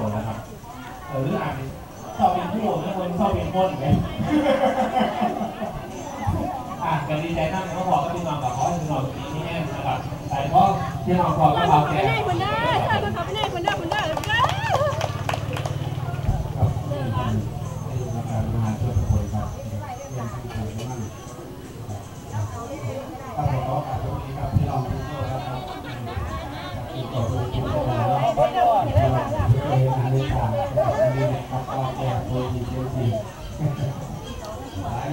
เออหรืออาจจะชอบเป็นผู้แล้วคนชอบเป็นคนไหมอะก็ดีใจนั่งเขาบอกก็พี่น้องกับเขาให้พี่น้องดีนี่แน่นะครับแต่เพราะพี่น้องบอกก็ถ้าเราเขาแก่ไปไหนคนได้ถ้าเขาไปไหนคนได้คนได้แล้วก็ครับในการบริหารส่วนตำบลครับ